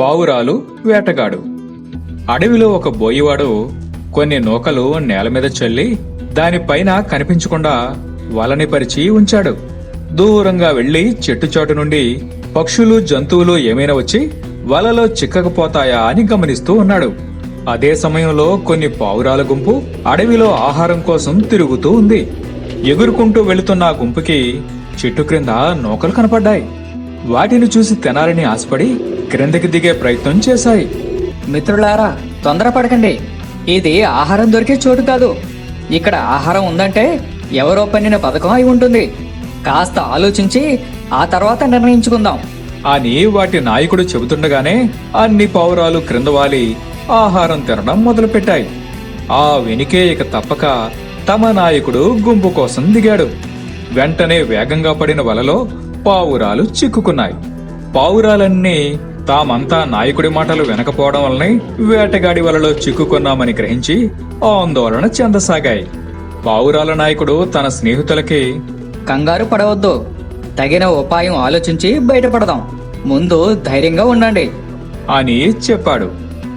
పావురాలు వేటగాడు. అడవిలో ఒక బోయివాడు కొన్ని నూకలు నేల మీద చల్లి దానిపైన కనిపించకుండా వలని పరిచి ఉంచాడు. దూరంగా వెళ్ళి చెట్టు చాటు నుండి పక్షులు జంతువులు ఏమైనా వచ్చి వలలో చిక్కకపోతాయా అని గమనిస్తూ ఉన్నాడు. అదే సమయంలో కొన్ని పావురాల గుంపు అడవిలో ఆహారం కోసం తిరుగుతూ ఉంది. ఎగురుకుంటూ వెళుతున్న గుంపుకి చెట్టు క్రింద నూకలు కనపడ్డాయి. వాటిని చూసి తినాలని ఆశపడి క్రిందకి దిగే ప్రయత్నం చేశాయి. మిత్రులారా తొందరపడకండి. ఇది ఆహారం దొరికే చోటు కాదు. ఇక్కడ ఆహారం ఉందంటే ఎవరో పన్నిన పథకం అయి ఉంటుంది. కాస్త ఆలోచించి ఆ తర్వాత నిర్ణయించుకుందాం. అని వాటి నాయకుడు చెబుతుండగానే అన్ని పావురాలు క్రింద వాలి ఆహారం తినడం మొదలుపెట్టాయి. ఆ వెనుకే ఇక తప్పక తమ నాయకుడు గుంపు కోసం దిగాడు. వెంటనే వేగంగా పడిన వలలో పావురాలు చిక్కుకున్నాయి. పావురాలన్నీ తామంతా నాయకుడి మాటలు వెనకపోవడం వల్లనే వేటగాడి వలలో చిక్కుకున్నామని గ్రహించి ఆందోళన చెందసాగాయి. పావురాల నాయకుడు తన స్నేహితులకి కంగారు పడవద్దు. తగిన ఉపాయం ఆలోచించి బయటపడదాం. ముందు ధైర్యంగా ఉండండి. అని చెప్పాడు.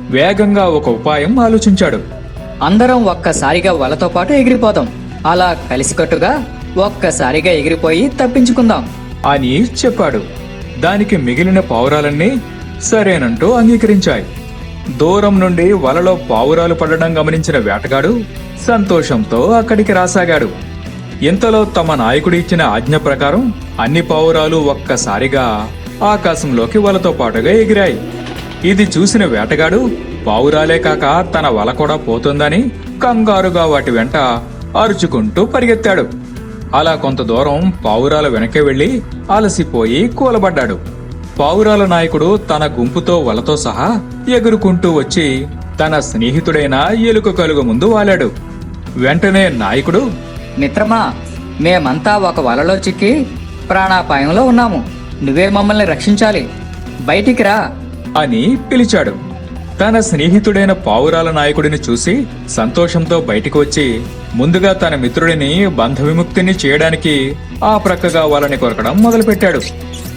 వేగంగా ఒక ఉపాయం ఆలోచించాడు. అందరం ఒక్కసారిగా వలతో పాటు ఎగిరిపోదాం. అలా కలిసికట్టుగా ఒక్కసారిగా ఎగిరిపోయి తప్పించుకుందాం. అని చెప్పాడు. దానికి మిగిలిన పావురాలన్నీ సరేనంటూ అంగీకరించాయి. దూరం నుండి వలలో పావురాలు పడడం గమనించిన వేటగాడు సంతోషంతో అక్కడికి రాసాగాడు. ఇంతలో తమ నాయకుడు ఇచ్చిన ఆజ్ఞ ప్రకారం అన్ని పావురాలు ఒక్కసారిగా ఆకాశంలోకి వలతో పాటుగా ఎగిరాయి. ఇది చూసిన వేటగాడు పావురాలే కాక తన వల కూడా పోతుందని కంగారుగా వాటి వెంట అరుచుకుంటూ పరిగెత్తాడు. అలా కొంత దూరం పావురాల వెనకే వెళ్ళి అలసిపోయి కూలబడ్డాడు. పావురాల నాయకుడు తన గుంపుతో వలతో సహా ఎగురుకుంటూ వచ్చి తన స్నేహితుడైన ఎలుక కలుగు ముందు వాలాడు. వెంటనే నాయకుడు మిత్రమా మేమంతా ఒక వలలో చిక్కి ప్రాణాపాయంలో ఉన్నాము. నువ్వే మమ్మల్ని రక్షించాలి. బయటికి రా. అని పిలిచాడు. తన స్నేహితుడైన పావురాల నాయకుడిని చూసి సంతోషంతో బయటికి వచ్చి ముందుగా తన మిత్రుడిని బంధ విముక్తిని చేయడానికి ఆ ప్రక్కగా వాళ్ళని కొరకడం మొదలుపెట్టాడు.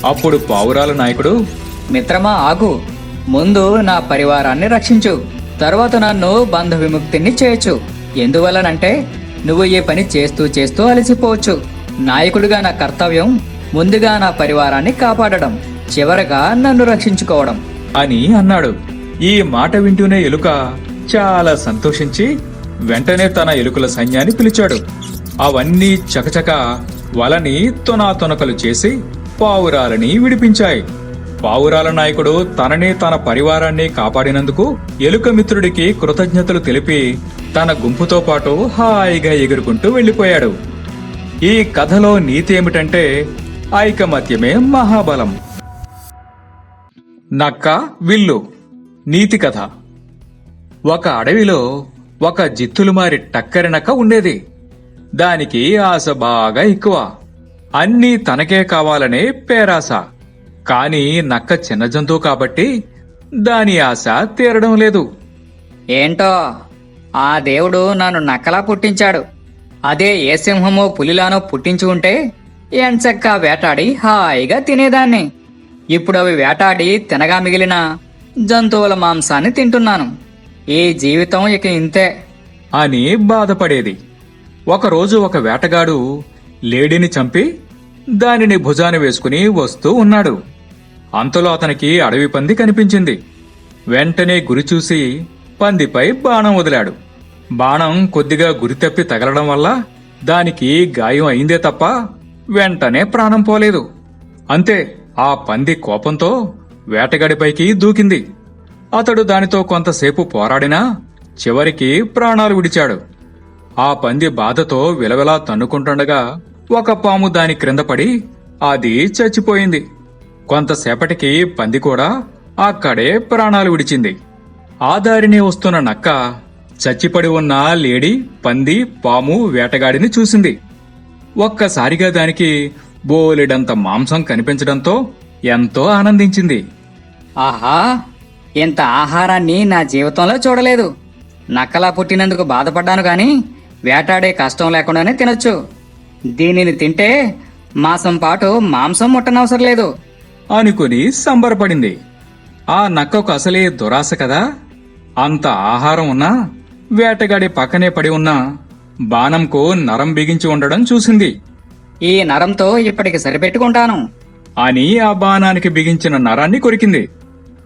అప్పుడు పావురాల నాయకుడు మిత్రమా ఆగు. ముందు నా పరివారాన్ని రక్షించు. తర్వాత నన్ను బంధ విముక్తిని చేయొచ్చు ఎందువల్లనంటే నువ్వు ఈ పని చేస్తూ చేస్తూ అలసిపోవచ్చు. నాయకుడిగా నా కర్తవ్యం ముందుగా నా పరివారాన్ని కాపాడడం. చివరగా నన్ను రక్షించుకోవడం. అని అన్నాడు. ఈ మాట వింటూనే ఎలుక చాలా సంతోషించి వెంటనే తన ఎలుకల సైన్యాన్ని పిలిచాడు. అవన్నీ చకచక వలని తొనాతొనకలు చేసి పావురాలని విడిపించాయి. పావురాల నాయకుడు తనని తన పరివారాన్ని కాపాడినందుకు ఎలుక మిత్రుడికి కృతజ్ఞతలు తెలిపి తన గుంపుతో పాటు హాయిగా ఎగురుకుంటూ వెళ్ళిపోయాడు. ఈ కథలో నీతి ఏమిటంటే ఐకమత్యమే మహాబలం. నక్క విల్లు. నీతి కథ. ఒక అడవిలో ఒక జిత్తులుమారి టక్కరినక్క ఉండేది. దానికి ఆశ బాగా ఎక్కువ. అన్నీ తనకే కావాలనే పేరాశ. కాని నక్క చిన్న జంతువు కాబట్టి దాని ఆశ తీరడం లేదు. ఏంటో? ఆ దేవుడు నన్ను నక్కలా పుట్టించాడు. అదే ఏ సింహమో పులిలానో పుట్టించి ఉంటే ఎంచక్కా వేటాడి హాయిగా తినేదాన్ని. ఇప్పుడు అవి వేటాడి తినగా మిగిలిన జంతువుల మాంసాన్ని తింటున్నాను. ఈ జీవితం ఇక ఇంతే. అని బాధపడేది. ఒకరోజు ఒక వేటగాడు లేడీని చంపి దానిని భుజాన వేసుకుని వస్తూ ఉన్నాడు. అంతలో అతనికి అడవి పంది కనిపించింది. వెంటనే గురి చూసి పందిపై బాణం వదిలాడు. బాణం కొద్దిగా గురి తప్పి తగలడం వల్ల దానికి గాయం అయిందే తప్ప వెంటనే ప్రాణం పోలేదు. అంతే ఆ పంది కోపంతో వేటగాడిపైకి దూకింది. అతడు దానితో కొంతసేపు పోరాడినా చివరికి ప్రాణాలు విడిచాడు. ఆ పంది బాధతో విలవిలా తన్నుకుంటుండగా ఒక పాము దాని క్రింద పడి అది చచ్చిపోయింది. కొంతసేపటికి పంది కూడా అక్కడే ప్రాణాలు విడిచింది. ఆ దారిని వస్తున్న నక్క చచ్చిపడి ఉన్న లేడీ పంది పాము వేటగాడిని చూసింది. ఒక్కసారిగా దానికి బోలెడంత మాంసం కనిపించడంతో ఎంతో ఆనందించింది. ఆహా ఇంత ఆహారాన్ని నా జీవితంలో చూడలేదు. నక్కలా పుట్టినందుకు బాధపడ్డాను గాని వేటాడే కష్టం లేకుండానే తినొచ్చు. దీనిని తింటే మాసం పాటు మాంసం ముట్టనవసరం లేదు అనుకుని సంబరపడింది. ఆ నక్కకు అసలే దురాశ కదా? అంత ఆహారం ఉన్నా వేటగాడి పక్కనే పడి ఉన్న బాణంకు నరం బిగించి ఉండడం చూసింది. ఈ నరంతో ఇప్పటికి సరిపెట్టుకుంటాను. అని ఆ బాణానికి బిగించిన నరాన్ని కొరికింది.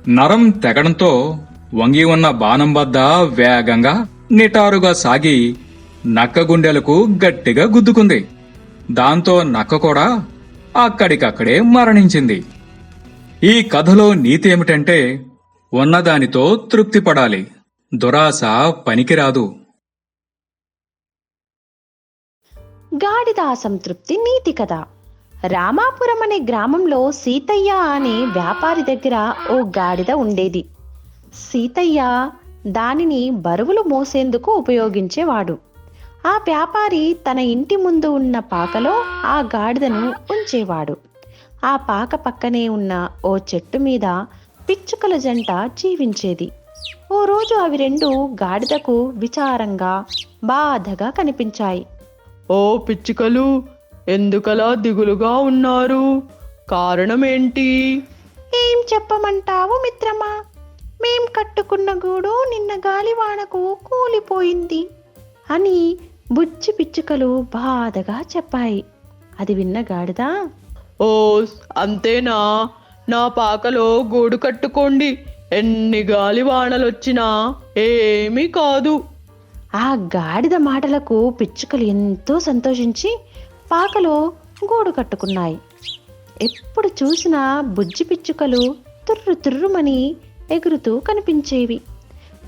నరం తెగడంతో వంగి ఉన్న బాణం వద్ద వేగంగా నిటారుగా సాగి నక్క గుండెలకు గట్టిగా గుద్దుకుంది. దాంతో నక్క కూడా అక్కడికక్కడే మరణించింది. ఈ కథలో నీతి ఏమిటంటే ఉన్నదానితో తృప్తి పడాలి. దురాశ పనికిరాదు. గాడిద అసంతృప్తి నీతి కథ. రామాపురం అనే గ్రామంలో సీతయ్య అనే వ్యాపారి దగ్గర ఓ గాడిద ఉండేది. సీతయ్య దానిని బరువులు మోసేందుకు ఉపయోగించేవాడు. ఆ వ్యాపారి తన ఇంటి ముందు ఉన్న పాకలో ఆ గాడిదను ఉంచేవాడు. ఆ పాక పక్కనే ఉన్న ఓ చెట్టు మీద పిచ్చుకల జంట జీవించేది. ఓ రోజు అవి రెండు గాడిదకు విచారంగా బాధగా కనిపించాయి. ఓ పిచ్చుకలు ఎందుకలా దిగులుగా ఉన్నారు? కారణమేంటి? ఏం చెప్పమంటావు మిత్రమా? మేం కట్టుకున్న గూడు నిన్న గాలివానకు కూలిపోయింది అని బుజ్జి పిచ్చుకలు బాధగా చెప్పాయి. అది విన్న గాడిద ఓ అంతేనా? నా పాకలో గూడు కట్టుకోండి. ఎన్ని గాలి వానలొచ్చినా ఏమీ కాదు. ఆ గాడిద మాటలకు పిచ్చుకలు ఎంతో సంతోషించి పాకలో గూడు కట్టుకున్నాయి. ఎప్పుడు చూసినా బుజ్జి పిచ్చుకలు తుర్రు తుర్రుమని ఎగురుతూ కనిపించేవి.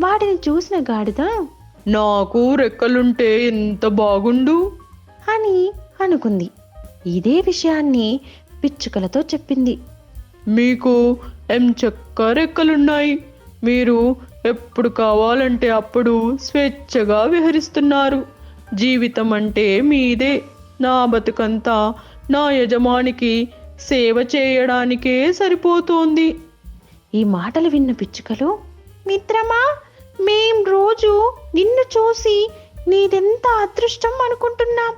వాటిని చూసిన గాడిద నాకు రెక్కలుంటే ఎంత బాగుండు? అని అనుకుంది. ఇదే విషయాన్ని పిచ్చుకలతో చెప్పింది. మీకు ఎం చెక్క రెక్కలున్నాయి? మీరు ఎప్పుడు కావాలంటే అప్పుడు స్వేచ్ఛగా విహరిస్తున్నారు. జీవితం అంటే మీదే. నా బతుకంతా నా యజమానికి సేవ చేయడానికే సరిపోతోంది. ఈ మాటలు విన్న పిచ్చుకలు మిత్రమా మేం రోజు నిన్ను చూసి నీదెంత అదృష్టం అనుకుంటున్నాం.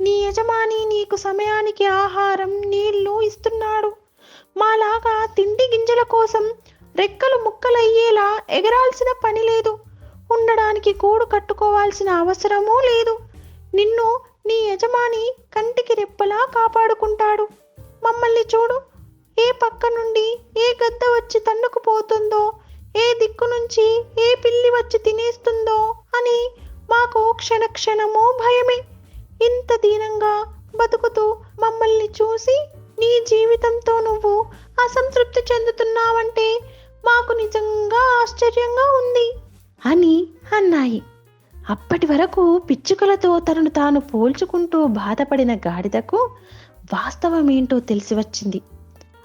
నీ యజమాని నీకు సమయానికి ఆహారం నీళ్ళు ఇస్తున్నాడు. మాలాగా తిండి గింజల కోసం రెక్కలు ముక్కలయ్యేలా ఎగరాల్సిన పని లేదు. ఉండడానికి గూడు కట్టుకోవాల్సిన అవసరమూ లేదు. నిన్ను నీ యజమాని కంటికి రెప్పలా కాపాడుకుంటాడు. మమ్మల్ని చూడు. ఏ పక్క నుండి ఏ గద్ద వచ్చి తన్నుకుపోతుందో ఏ దిక్కు నుంచి ఏ పిల్లి వచ్చి తినేస్తుందో అని మాకు క్షణ క్షణము భయమే. ఇంత దీనంగా బతుకుతూ మమ్మల్ని చూసి నీ జీవితంతో నువ్వు అసంతృప్తి చెందుతున్నావంటే మాకు నిజంగా ఆశ్చర్యంగా ఉంది. అని అన్నాయి. అప్పటి వరకు పిచ్చుకలతో తనను తాను పోల్చుకుంటూ బాధపడిన గాడిదకు వాస్తవమేంటో తెలిసి వచ్చింది.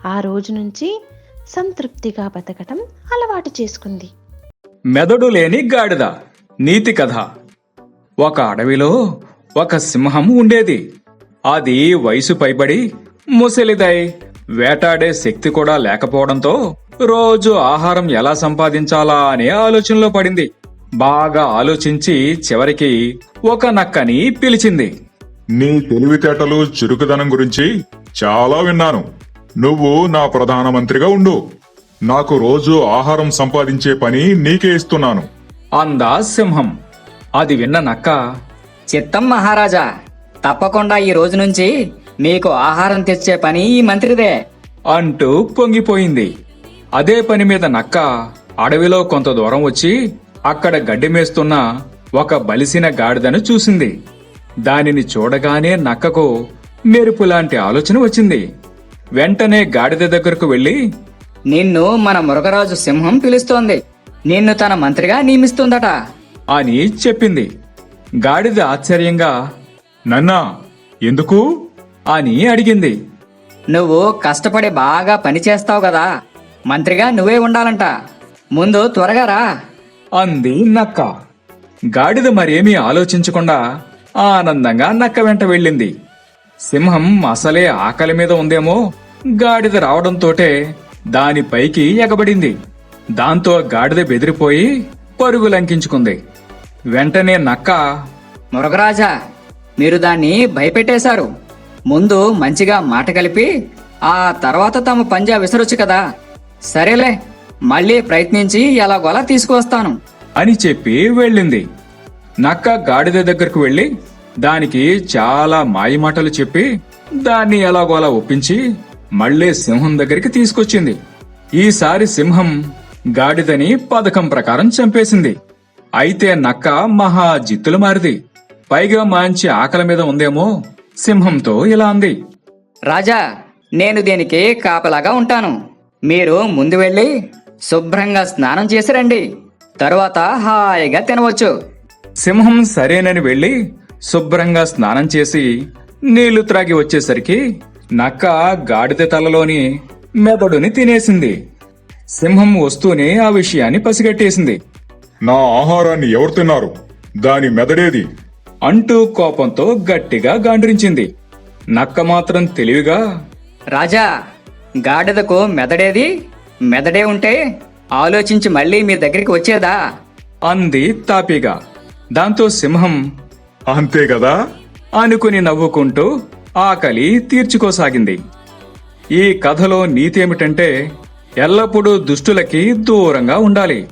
ఆ రోజు నుంచి సంతృప్తిగా బతకటం అలవాటు చేసుకుంది. మెదడు లేని గాడిద నీతి కథ. ఒక అడవిలో ఒక సింహం ఉండేది. అది వయసు పైబడి ముసలిదై వేటాడే శక్తి కూడా లేకపోవడంతో రోజు ఆహారం ఎలా సంపాదించాలా అనే ఆలోచనలో పడింది. బాగా ఆలోచించి చివరికి ఒక నక్కని పిలిచింది. నీ తెలివితేటలు చురుకుదనం గురించి చాలా విన్నాను. నువ్వు నా ప్రధానమంత్రిగా ఉండు. నాకు రోజు ఆహారం సంపాదించే పని నీకే ఇస్తున్నాను. అందా సింహం. అది విన్న నక్క చిత్తం మహారాజా తప్పకుండా ఈ రోజు నుంచి మీకు ఆహారం తెచ్చే పని ఈ మంత్రిదే అంటూ పొంగిపోయింది. అదే పని మీద నక్క అడవిలో కొంత దూరం వచ్చి అక్కడ గడ్డి మేస్తున్న ఒక బలిసిన గాడిదను చూసింది. దానిని చూడగానే నక్కకు మెరుపులాంటి ఆలోచన వచ్చింది. వెంటనే గాడిద దగ్గరకు వెళ్ళి నిన్ను మన మృగరాజు సింహం పిలుస్తోంది. నిన్ను తన మంత్రిగా నియమిస్తుందట. అని చెప్పింది. గాడిద ఆశ్చర్యంగా నన్నా ఎందుకు? అని అడిగింది. నువ్వు కష్టపడి బాగా పని చేస్తావు కదా. మంత్రిగా నువ్వే ఉండాలంట. ముందు త్వరగా రా. అంది నక్క. గాడిద మరేమీ ఆలోచించకుండా ఆనందంగా నక్క వెంట వెళ్ళింది. సింహం అసలే ఆకలి మీద ఉందేమో గాడిద రావడంతోటే దానిపైకి ఎగబడింది. దాంతో గాడిద బెదిరిపోయి పరుగు లంకించుకుంది. వెంటనే నక్క మురగరాజా మీరు దాన్ని భయపెట్టేశారు. ముందు మంచిగా మాట కలిపి ఆ తర్వాత తమ పంజా విసరొచ్చు కదా. సరేలే మళ్ళీ ప్రయత్నించి ఎలాగోలా తీసుకువస్తాను. అని చెప్పి వెళ్ళింది. నక్క గాడిద దగ్గరకు వెళ్ళి దానికి చాలా మాయమాటలు చెప్పి దాన్ని ఎలాగోలా ఒప్పించి మళ్ళీ సింహం దగ్గరికి తీసుకొచ్చింది. ఈసారి సింహం గాడిదని పథకం ప్రకారం చంపేసింది. అయితే నక్క మహా జిత్తులు మారిది. పైగా మంచి ఆకలి మీద ఉందేమో సింహంతో ఇలా అంది. రాజా నేను దీనికి కాపలాగా ఉంటాను. మీరు ముందు వెళ్ళి శుభ్రంగా స్నానం చేసి రండి. తరువాత హాయిగా తినవచ్చు. సింహం సరేనని వెళ్ళి శుభ్రంగా స్నానం చేసి నీళ్ళు త్రాగి వచ్చేసరికి నక్క గాడిద తలలోని మెదడుని తినేసింది. సింహం వస్తూనే ఆ విషయాన్ని పసిగట్టేసింది. నా ఆహారాన్ని ఎవరు తిన్నారు? దాని మెదడేది? అంటూ కోపంతో గట్టిగా గాండ్రించింది. నక్క మాత్రం తెలివిగా రాజా గాడిదకు మెదడేది? మెదడే ఉంటే ఆలోచించి మళ్ళీ మీ దగ్గరికి వచ్చేదా? అంది తాపీగా. దాంతో సింహం అంతే కదా? అనుకుని నవ్వుకుంటూ ఆకలి తీర్చుకోసాగింది. ఈ కథలో నీతి ఏమిటంటే ఎల్లప్పుడూ దుష్టులకి దూరంగా ఉండాలి.